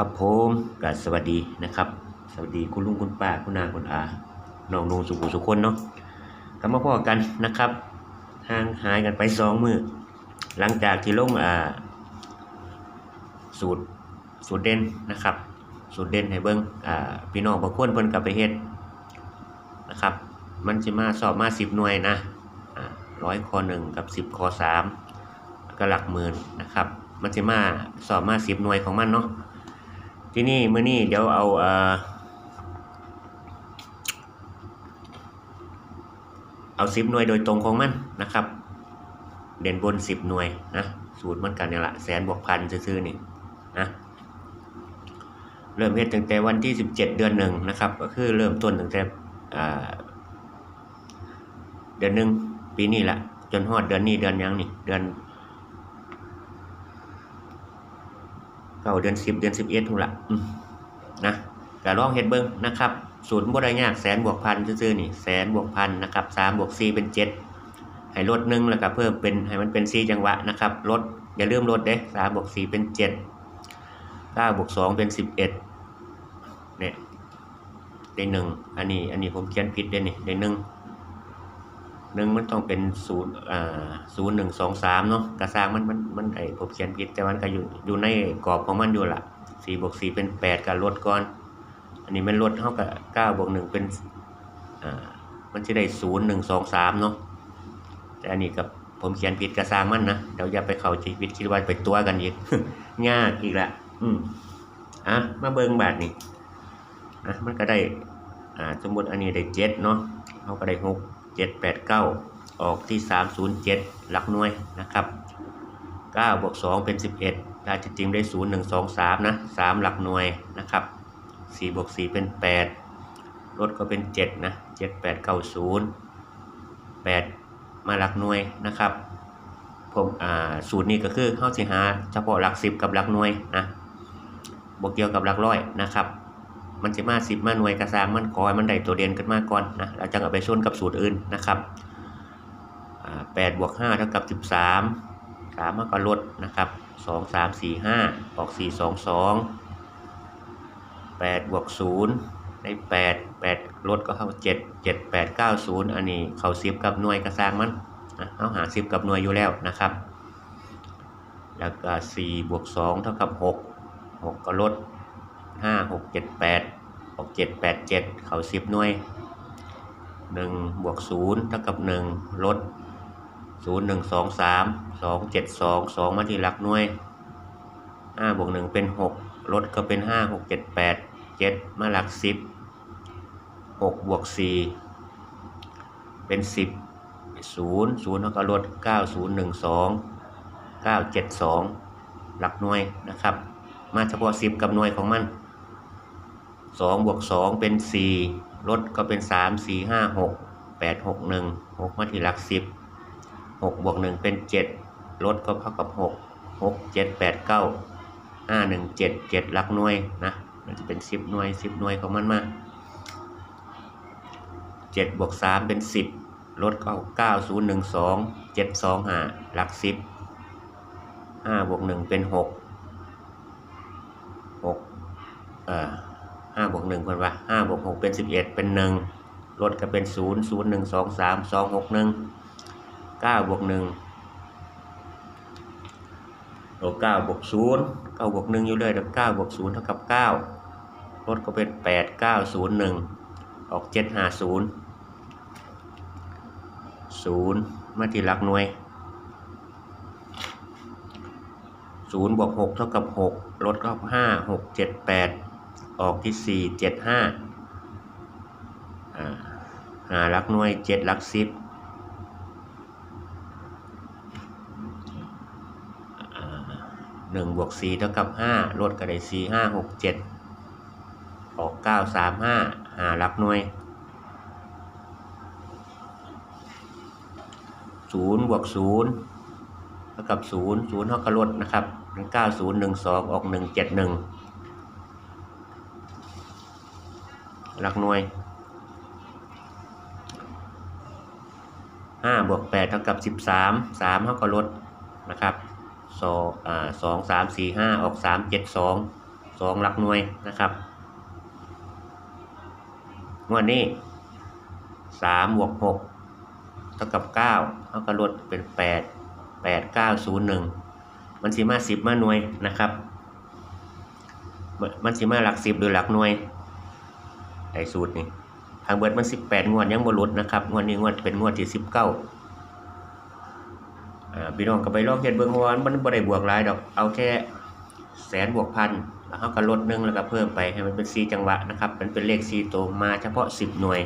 ครับผมก็สวัสดีนะครับ สวัสดีคุณลุงคุณป้าคุณนาคุณอาน้องนูสุขุสุคนเนาะกลับมาพอกันนะครับห่างหายกันไปสองมือหลังจากที่ลงอ่าสูตรสูตรเด่นนะครับ สูตรเด่นให้เบิ้งอ่าพี่น้องบางคนเพิ่นกลับไปเฮ็ดนะครับ มันจะมาสอบมาสิบหน่วยนะร้อยคอหนึ่งกับสิบคอสามก็หลักหมื่นนะครับ มันจะมาสอบมาสิบหน่วยของมันเนาะ ที่นี่เมื่อนี้เดี๋ยวเอาเอ่อเอาสิบหน่วยโดยตรงของมันนะครับ เด่นบนสิบหน่วยนะสูตรมือนกันเนี่ยละแสนบวกพันซื่อๆนี่นะเริ่มเฮ็ดตั้งแต่วันที่สิบเจ็ดเดือนหนึ่งนะครับ ก็คือเริ่มต้นตั้งแต่เดือนหนึ่งปีนี้แหละจนฮอดเดือนนี้เดือนยังนี่เดือน เก้าเดือนสิบเดือนสิบเอ็ดทุนละนะก็ลองเฮ็ดเบิ่งนะครับสูตรบ่ได้ยากแสนบวกพันซื่อๆนี่แสนบวกพันนะครับสามบวกสี่เป็นเจ็ดให้ลดหนึ่งแล้วก็เพิ่มเป็นให้มันเป็นสี่จังหวะนะครับลดอย่าลืมลดเด้สามบวกสี่เป็นเจ็ดเก้าบวกสองเป็นสิบเอ็ดเนี่ยได้หนึ่งอันนี้อันนี้ผมเขียนผิดเด้นี่ได้หนึ่ง หนึ่งมันต้องเป็นศูนย์อ่าศูนย์หนึ่งสองสามเนาะกระซางมันมันมันไอผมเขียนผิดแต่มันก็อยู่อยู่ในกรอบของมันอยู่ละสี่บวกสี่เป็นแปดกับลดก่อน อันนี้มันลดเท่ากับเก้าบวกหนึ่งเป็นอ่ามันจะได้ศูนย์หนึ่งสองสามเนาะแต่อันนี้กับผมเขียนผิดกระซางมันนะเดี๋ยวอย่าไปเข้าใจผิดคิดว่าไปตัวกันอีกยากอีกละอืมอะมาเบิงบาทนี่อะมันก็ได้อ่าสมมติอันนี้ได้เจ็ดเนาะเขาก็ได้หก เจ็ดแปดเก้าออกที่สามศูนย์เจ็ดหลักหน่วยนะครับเก้าบวกสองเป็นสิบเอ็ดได้จริงได้ศูนย์หนึ่งสองสามนะสามหลักหน่วยนะครับสี่บวกสี่เป็นแปดลดก็เป็นเจ็ดนะเจ็ดแปดเก้าศูนย์แปดมาหลักหน่วยนะครับผมอ่าสูตรนี้ก็คือเข้าสิหาเฉพาะหลักสิบกับหลักหน่วยนะบวกเกี่ยวกับหลักร้อยนะครับ มันจะมาสิบมาหน่วยกระซางมันกอยมันได้ตัวเด่นขึ้นมาก่อนนะแล้วจะเอาไปชนกับสูตรอื่นนะครับแปดบวกห้าเท่ากับสิบสามสามมันก็ลดนะครับสองสามสี่ห้าออกสี่สองสองแปดบวกศูนย์ได้แปดแปดลดก็เข้าเจ็ดเจ็ดแปดเก้าศูนย์อันนี้เขาสิบกับหน่วยกระซางมันนะเอาหาสิบกับหน่วยอยู่แล้วนะครับ แล้วก็สี่บวกสองเท่ากับหกหกก็ลด ห้าหกเจ็ดแปดออกเจ็ดแปดเจ็ดเขาสิบหน่วยหนึ่งบวกศูนย์เท่ากับหนึ่งลดศูนย์หนึ่งสองสามสองเจ็ดสองสองมาที่หลักหน่วยห้าบวกหนึ่งเป็นหกลดก็เป็นห้าหกเจ็ดแปดเจ็ดมาหลักสิบหกบวกสี่เป็นสิบศูนย์ศูนย์เท่ากับลดเก้าศูนย์หนึ่งสองเก้าเจ็ดสองหลักหน่วยนะครับ มาเฉพาะสิบกับหน่วยของมัน สองบวกสองเป็นสี่ลดก็เป็นสามสี่ห้าหกแปดหกหนึ่งหกมาที่หลักสิบหกบวกหนึ่งเป็นเจ็ดลดก็เท่ากับหกหกเจ็ดแปดเก้าห้าหนึ่งเจ็ดเจ็ดหลักหน่วยนะมันจะเป็นสิบหน่วยสิบหน่วยของมันมาเจ็ดบวกสามเป็นสิบลดเข้าเก้าศูนย์หนึ่งสองเจ็ดสองห้าหลักสิบห้าบวกหนึ่งเป็นหกหกอ่อ ห้าบวกหนึ่งเป็นว่าห้าบวกหกเป็นสิบเอ็ดเป็นหนึ่งลดก็เป็นศูนย์ศูนย์หนึ่งสองสามสองหกหนึ่งเก้าบวกหนึ่งโอ้เก้าบวกศูนย์เก้าบวกหนึ่งอยู่เลยเดี๋ยวเก้าบวกศูนย์เท่ากับเก้าลดก็เป็นแปดเก้าศูนย์หนึ่งออกเจ็ดห้าศูนย์ศูนย์มาที่หลักหน่วยศูนย์บวกหกเท่ากับหกลดก็ห้าหกเจ็ดแปด ออกที่สี่เจ็ดห้าหาลักหน่วยเจ็ดลักสิบหนึ่งบวกสี่เท่ากับห้าลดก็ได้สี่ห้าหกเจ็ดออกเก้าสามห้าหาลักหน่วยศูนย์บวกศูนย์เท่ากับศูนย์ศูนย์เท่ากับลดนะครับเก้าศูนย์หนึ่งสองออกหนึ่งเจ็ดหนึ่ง หลักหน่วยห้าบวกแปดเท่ากับสิบสามสามเท่ากับลดนะครับสองอ่าสองสามสี่ห้าออกสามเจ็ดสองสองหลักหน่วยนะครับงวดนี้สามบวกหกเท่ากับเก้าเขาก็ลดเป็นแปดแปดเก้าศูนย์หนึ่งมันสิมาสิบมาหน่วยนะครับ มันสิมาหลักสิบหรือหลักหน่วย ไอ้สูตรนี่ทางเบิดมันสิบแปดงวดยังบ่ลดนะครับงวดนี้งวดเป็นงวดที่สิบเก้าอ่าพี่น้องก็ไปลองเฮ็ดเบิ่งเพราะว่ามันบ่ได้บวกหลายดอกเอาแค่แสนบวกพันแล้วเขาก็ลดหนึ่งแล้วก็เพิ่มไปให้มันเป็น4จังหวะนะครับ มันเป็นเลข4ตัวมาเฉพาะ10หน่วย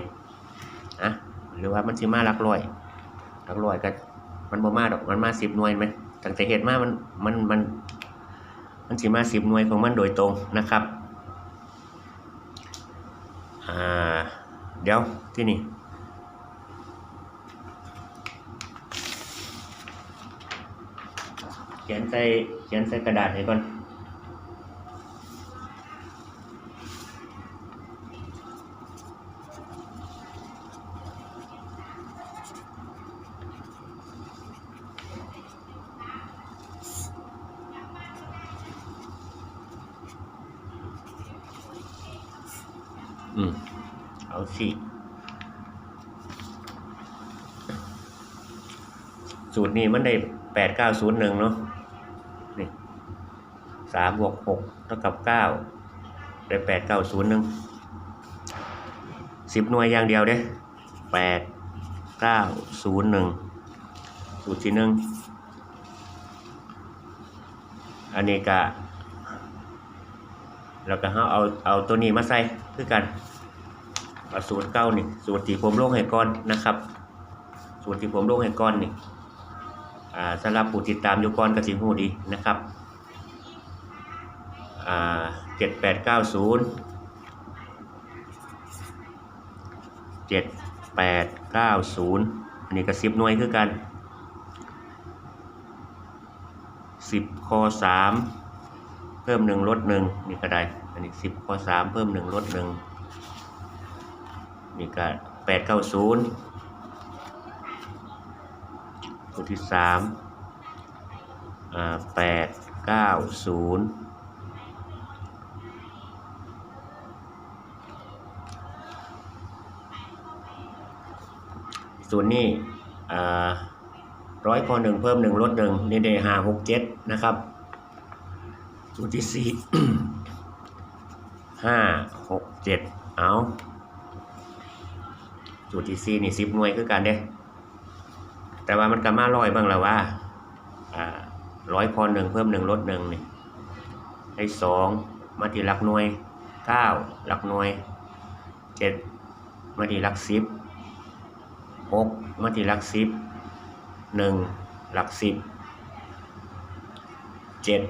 อะหรือว่ามันสิมาหลักร้อยหลักร้อยก็มันบ่มาดอกมันมา10หน่วยไหมตั้งแต่เฮ็ดมามันมันมันมันสิมา10หน่วยของมันโดยตรงนะครับ อ่าเดี๋ยวที่นี่เขียนใส่เขียนใส่กระดาษให้ก่ อืมเอาสิสูตรนี้มันได้แปดเก้าศูนย์หนึ่งเนาะนี่สามบวกหกเท่ากับเก้าได้แปดเก้าศูนย์หนึ่งสิบหน่วยอย่างเดียวเด้แปดเก้าศูนย์หนึ่งสูตรที่หนึ่งอันนี้กะเราก็เอาเอาเอาตัวนี้มาใส่ คือกันสูตรเก้านี่สูตรที่ผมลงให้ก่อนนะครับ สูตรที่ผมลงให้ก่อนนี่สำหรับผู้ติดตามอยู่ก่อนกสิหูดีนะครับเจ็ดแปดเก้าศูนย์เจ็ดแปดเก้าศูนย์อันนี้ก็สิบหน่วยคือกันสิบคอสามเพิ่มหนึ่งลดหนึ่งนี่ก็ได้ันนี้สิบคอสามเพิ่มหนึ่งลดหนึ่งนี่ก็แปดเก้าศูนย์ตัวที่สามอ่าแปดเก้าศูนย์ส่วนนี้อ่าร้อยพอหนึ่งเพิ่มหนึ่งลดหนึ่งนี่ได้ห้าหกเจ็ดนะครับส่วที่สี่ ห้าหกเจ็ดเอาสูตรที่สี่นี่สิบหน่วยคือกันเด้แต่ว่ามันก็มาร้อยบ้างแล้วว่าร้อยพอหนึ่งเพิ่มหนึ่งลดหนึ่งนี่ให้สองมาที่หลักหน่วยเก้าหลักหน่วยเจ็ดมาที่หลักสิบหกมาที่หลักสิบหนึ่งหลักสิบเจ็ด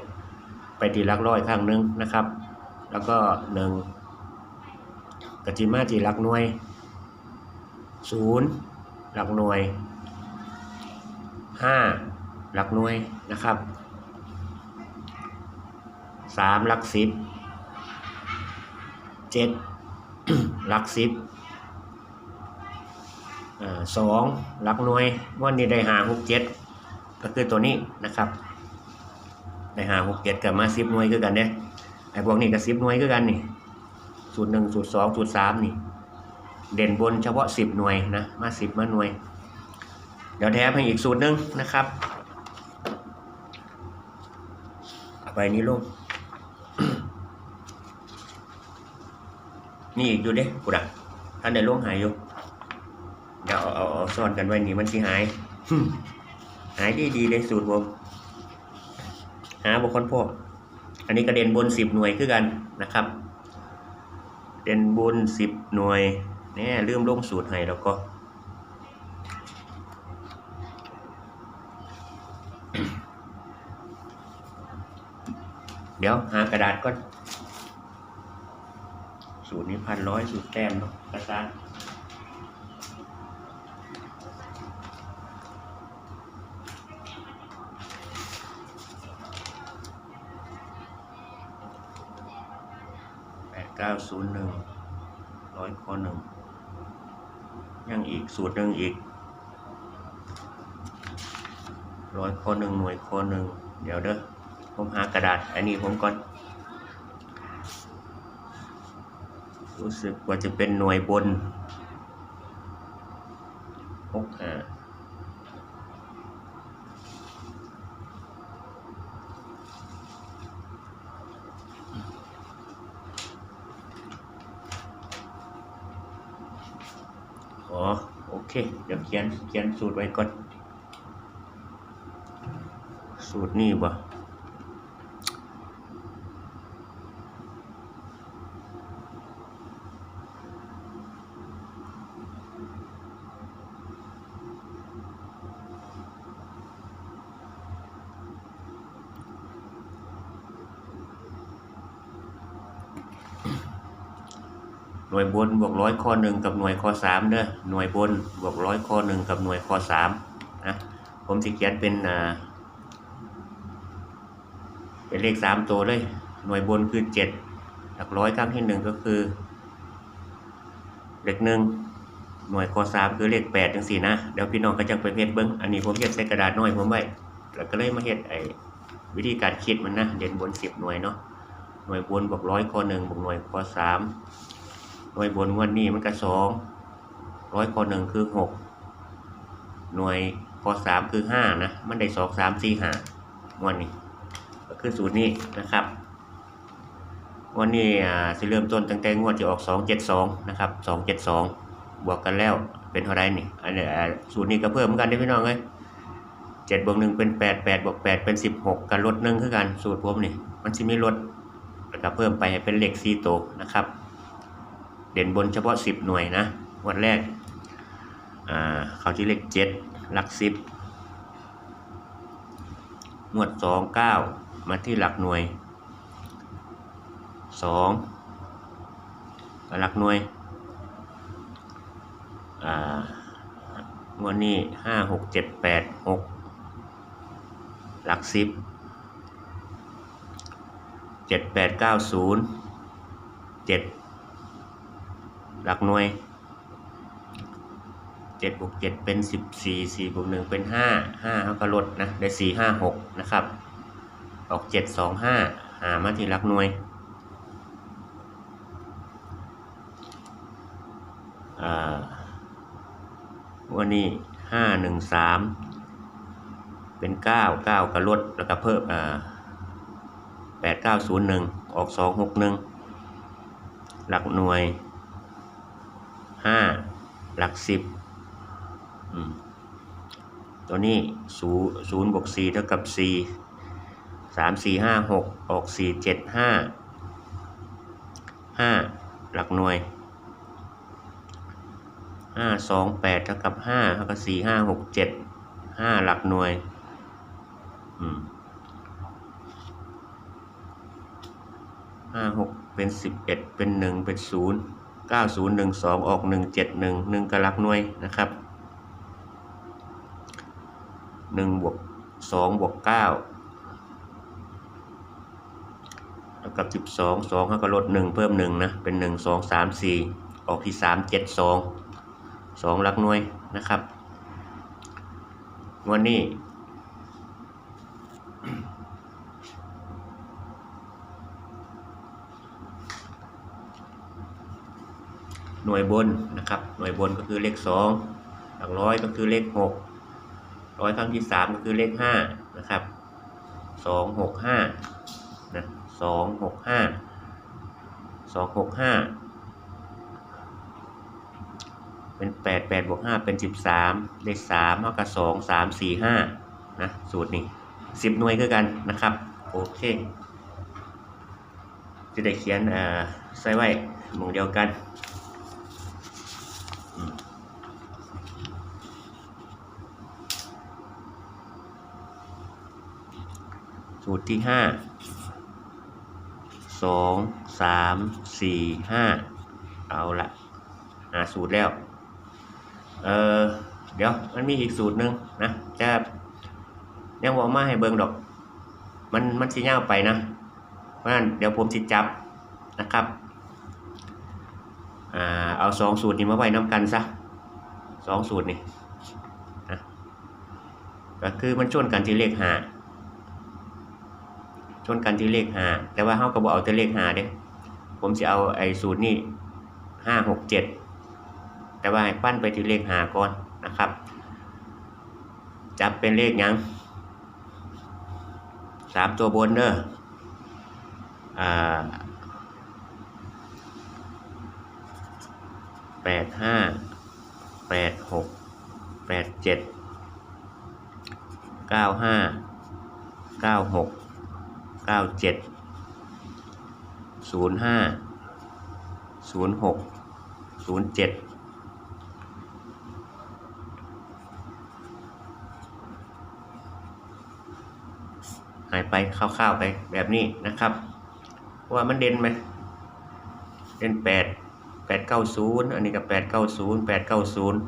ไปที่หลักร้อยข้างหนึ่งนะครับ แล้วก็หนึ่งกจิมาที่หลักหน่วยศูนย์หลักหน่วยห้าหลักหน่วยนะครับสามหลักสิบเจ็ดหลักสิบสองหลักหน่วยวันนี้ได้หาหกเจ็ดก็คือตัวนี้นะครับ ได้หาหกเจ็ดกับมาสิบหน่วยคือกันเนี่ย ไอ้พวกนี้กับสิบหน่วยคือกันนี่สูตรหนึ่งสูตรสองสูตรสามนี่ เด่นบนเฉพาะสิบหน่วยนะมาสิบมาหน่วย เดี๋ยวแถมให้อีกสูตรหนึ่งนะครับเอาไปนี้ลงนี่อีกอยู่เด้กูดักท่านได้ลงหายอยู่เดี๋ยวเอาเอาเอาซ่อนกันไว้นี่มันสิหายหายดีดีเลยสูตรผมหาบุคคลพวก อันนี้กระเด็นบนสิบหน่วยคือกันนะครับ เด่นบนสิบหน่วยแน่ลืมลงสูตรให้แล้วก็เดี๋ยวหากระดาษก่อนสูตรนี้พันร้อยสูตรแต้มเนาะกระซาน ศูนย์หนึ่งร้อยข้อหนึ่งยังอีกสูตรหนึ่งอีกร้อยข้อหนึ่งหน่วยข้อหนึ่งเดี๋ยวเด้อผมหากระดาษอันนี้ผมก่อน รู้สึกว่าจะเป็นหน่วยบนหกห้า เค เดี๋ยวเขียนเขียนสูตรไว้ก่อน สูตรนี่บ่ หน่วยบนบวกร้อยข้อหนึ่งกับหน่วยข้อสามเด้อหน่วยบนบวกร้อยข้อหนึ่งกับหน่วยข้อสามนะผมสิเขียนเป็นอ่าเป็นเลขสามตัวเลย หน่วยบนคือเจ็ดหลักร้อยครั้งที่หนึ่งก็คือเลขหนึ่งหน่วยข้อสามคือเลขแปดจังสี่นะเดี๋ยวพี่น้องก็จะไปเฮ็ดเบิ้งอันนี้ผมเฮ็ดใส่กระดาษน้อยผมไว้แล้วก็เลยมาเฮ็ดไอ้วิธีการคิดมันนะเด่นบนสิบหน่วยเนาะหน่วยบนบวกร้อยข้อหนึ่งบวกหน่วยข้อสาม หน่วยบนวันนี้มันก็สองร้อยข้อหนึ่งคือหกหน่วยข้อสามคือห้านะ มันได้สองสามสี่ห้าวันนี้ ก็คือสูตรนี้นะครับ วันนี้อ่าสิเริ่มต้นตั้งแต่งวดจะออกสองเจ็ดสองนะครับสองเจ็ดสองบวกกันแล้วเป็นเท่าไรนี่อันนี้อ่าสูตรนี้ก็เพิ่มเหมือนกันได้พี่น้องเลยเจ็ดบวกหนึ่งเป็นแปดแปดบวกแปดเป็นสิบหกกันลดหนึ่งคือกันสูตรผมนี่ มันจะมีลดแล้วก็เพิ่มไปให้เป็นเลขสี่โตวนะครับ เด่นบนเฉพาะ 10 หน่วยนะวันแรกเขาที่เลข7หลัก 10งวด 2 9 มาที่หลักหน่วย 2 หลักหน่วยอ่างวดนี้ 5 6 7 8 6 หลัก 10 7 8 9 0 7 หลักหน่วยเจ็ดบวกเจ็ดเป็นสิบสี่สี่บวกหนึ่งเป็นห้าห้าเขาก็ลดนะได้สี่ห้าหกนะครับ ออกเจ็ดสองห้าหามาที่หลักหน่วยอ่าวันนี้ห้าหนึ่งสามเป็นเก้าเก้าก็ลดแล้วก็เพิ่มอ่าแปดเก้าศูนย์หนึ่งออกสองหกหนึ่งหลักหน่วย ห้าหลักสิบตัวนี้ศูศูนย์บวกสี่เท่ากับสี่สามสี่ห้าหกออกสี่เจ็ดห้าห้าหลักหน่วยห้าสองแปดเท่ากับห้าเท่ากับสี่ห้าหกเจ็ดห้าหลักหน่วยห้าหกเป็นสิบเอ็ดเป็นหนึ่งเป็นศูนย์ 9012 ออก 171 1กลักหน่วยนะครับ 1 บวก 2 บวก 9 แล้วกับ 12 2เขาก็ลด 1 เพิ่ม 1 นะ เป็น 1 2 3 4 ออกที่ 3 7 2 2ลักหน่วยนะครับ วันนี้ น่วยบนนะครับ หน่วยบนก็คือเลขสองหลักร้อยก็คือเลขหกร้อยครั้งที่สามก็คือเลขห้านะครับสองหกห้านะสองหกห้าสองหกห้าเป็นแปดแปดบวกห้าเป็นสิบสามเลขสามเท่ากับสองสามสี่ห้านะสูตรนี้สิบหน่วยคือกันนะครับ โอเคจะได้เขียนใส่ไว้หมองเดียวกัน สูตรที่ห้าสองสามสี่ห้าเอาละอ่าสูตรแล้ว เออเดี๋ยวมันมีอีกสูตรหนึ่งนะจะยังบอกมาให้เบิ่งดอก มันมันสิยาวไปนะเพราะฉะนั้นเดี๋ยวผมสิจับนะครับ อ่าเอาสองสูตรนี้มาไว้น้ำกันซะสองสูตรนี่นะก็คือมันชนกันที่เลขหาชนกันที่เลขหาแต่ว่าเขาก็บอกเอาแต่เลขหาเด้ผมจะเอาไอ้สูตรนี้ห้าหกเจ็ดแต่ว่าให้ปั้นไปที่เลขหาก่อนนะครับ จับเป็นเลขยังสามตัวบนเด้ออ่าแป ดห้าแปดหกแปดเจ็ดเก้าห้าเก้าหกเก้าเจ็ดศูนย์ห้าศูนย์หกศูนย์เจ็ดหายไปคร่าวๆไปแบบนี้นะครับ ว่ามันเด่นไหมเด่นแปด ดเก้าศูนย์อันนี้ก็แปดเก้าศูนย์แปดเก้าศูนย์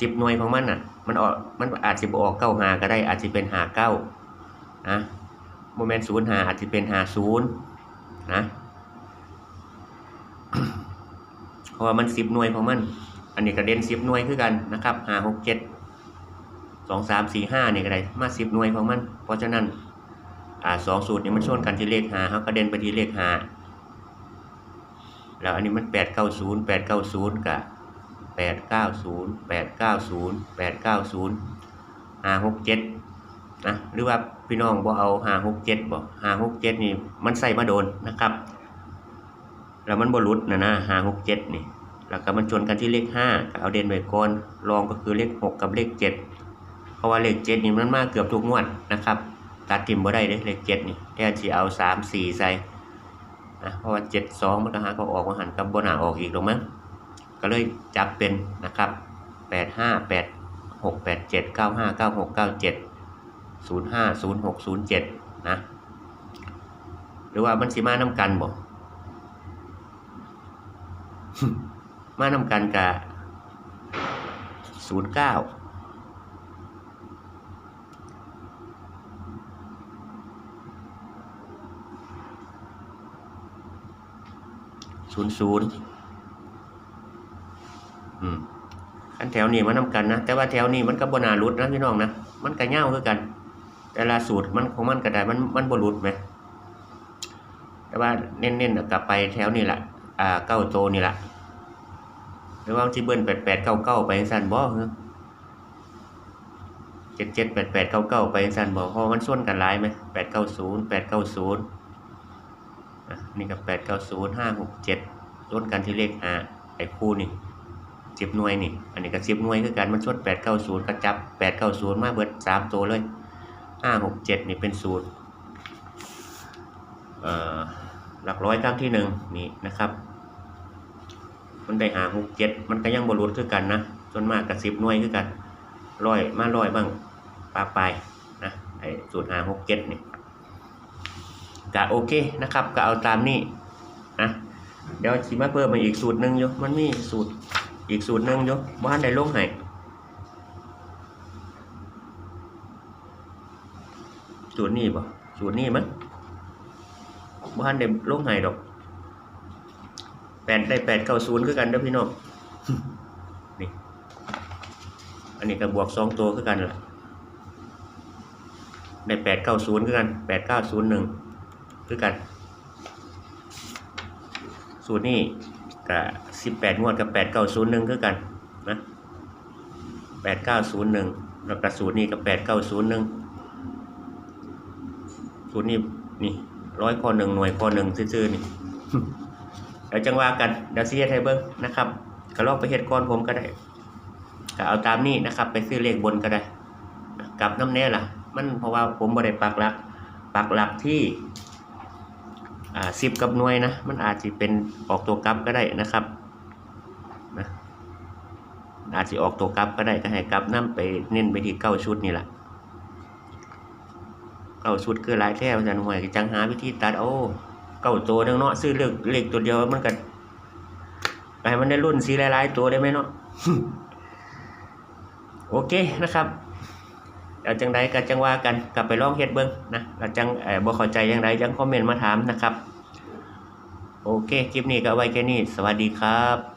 สิบหน่วยของมันอะ มันออกมันอาจจะออกเก้าหาก็ได้อาจจะเป็นหาเก้านะโมเมนต์ศูนย์หาอาจจะเป็นหาศูนย์นะเพราะว่ามันสิบหน่วยของมัน อันนี้ก็เด่นสิบหน่วยคือกันนะครับหาหกเจ็ดสองสามสี่ห้านี่ก็ได้มาสิบหน่วยของมัน เพราะฉะนั้นอ่าสองสูตรนี้มันชนกันที่เลขหาเขาก็เด่นไปที่เลขหา แล้วอันนี้มันแปดเก้าศูนย์แปดเก้าศูนย์กับแปดเก้าศูนย์แปดเก้าศูนย์แปดเก้าศูนย์ห้าหกเจ็ดนะหรือว่าพี่น้องบ่เอาห้าหกเจ็ดบ่ห้าหกเจ็ดนี่มันใส่มาโดนนะครับ แล้วมันบรุษนะนะห้าหกเจ็ดนี่แล้วก็มันชนกันที่เลขห้าเอาเด่นไว้ก่อนรองก็คือเลขหกกับเลขเจ็ดเพราะว่าเลขเจ็ดนี่มันมากเกือบทุกงวดนะครับ ตัดทิมบ่ได้เด้เลขเจ็ดนี่แทนที่เอาสามสี่ใส่ ราะว่าเจ็ดสองมันก็หาก็ออกมาหันกับบนหาออกอีกหรอมั้งก็เลยจับเป็นนะครับแปดห้าแปดหกแปดเจ็ดเก้าห้าเก้าหกเก้าเจ็ดศูนย์ห้าศูนย์หกศูนย์เจ็ดนะหรือว่ามันสิมาน้ำกันบ่มาน้ำกันกับศูนย์เก้า ศูนย์ศูนย์อืมอันแถวนี้มานำกันนะ แต่ว่าแถวนี้มันก็บนารุดนะพี่น้องนะมันก็เง่าคือกัน แต่ละสูตรมันของมันก็ได้มันมันบรุดไหมแต่ว่าเน้นๆกลับไปแถวนี้แหละอ่าเก้าโตนี่แหละหรือว่าที่เบิ้ลแปดแปดเก้าเก้าไปสั่นบ่เหรอเจ็ดเจ็ดแปดแปดเก้าเก้าไปสั่นบ่เพราะมันส่วนกันหลายไหมแปดเก้าศูนย์แปดเก้าศูนย์ นี่กับแปดเก้าศูนย์ห้าหกเจ็ดส่วนกันที่เลขห้าไอ้คู่นี่สิบหน่วยนี่ อันนี้ก็สิบหน่วยคือกันมันส่วนแปดเก้าศูนย์ก็จับแปดเก้าศูนย์มาเบิดสามตัวเลยห้าหกเจ็ดนี่เป็นสูตรเอ่อหลักร้อยครั้งที่หนึ่งนี่นะครับ มันได้หาหกเจ็ดมันก็ยังบรุษคือกันนะจนมากกับสิบหน่วยคือกันร้อยมาร้อยบ้างปลาปนะไอ้สูตรหาหกเจ็ดนี่ ก็โอเคนะครับ ก็เอาตามนี้นะเดี๋ยวชิมาเพิ่มมาอีกสูตรหนึ่งอยู่มันมีสูตรอีกสูตรหนึ่งอยู่บ้านใดลงไหนสูตรนี้บ่สูตรนี้มั้งบ้านใดลงไหนดอกแปดได้แปดเก้าศูนย์คือกันเด้อพี่น้องนี่อันนี้ก็บวกสองตัวคือกันล่ะได้แปดเก้าศูนย์คือกันแปดเก้าศูนย์หนึ่ง คือกัน สูตรนี้กับสิบแปดงวดกับแปดเก้าศูนย์หนึ่งคือกันนะแปดเก้าศูนย์หนึ่งแล้วก็สูตรนี้กับแปดเก้าศูนย์หนึ่งสูตรนี้นี่ร้อยข้อหนึ่งหน่วยข้อหนึ่งซื่อๆนี่เดี๋ยวจังว่ากันเดี๋ยวซีเฮ็ดให้เบิ่งนะครับก็ลองไปเฮ็ดก่อนผมก็ได้ก็เอาตามนี้นะครับ ไปซื้อเลขบนก็ได้กลับน้ำแน่ล่ะ มันเพราะว่าผมบ่ได้ปักหลักปักหลักที่ อ่าสิบกับหน่วยนะ มันอาจจะเป็นออกตัวกลับก็ได้นะครับนะอาจจะออกตัวกลับก็ได้ก็ให้กลับน้ำไปเน้นไปที่เก้าชุดนี่แหละเก้าชุดคือหลายแท้อาจารย์ห่วยก็จังหาวิธีตัดโอ้เก้าตัวนึงเนาะซื้อเลขเลขตัวเดียวมันก็ไปให้มันได้รุ่นสีหลายๆตัวได้ไหมเนาะโอเคนะครับ เอาจังไดก็จังว่ากันกลับไปลองเฮ็ดเบิ้งนะเราจังเออบ่เข้าใจจังไดจังคอมเมนต์มาถามนะครับ โอเค คลิปนี้ก็ไว้แค่นี้ สวัสดีครับ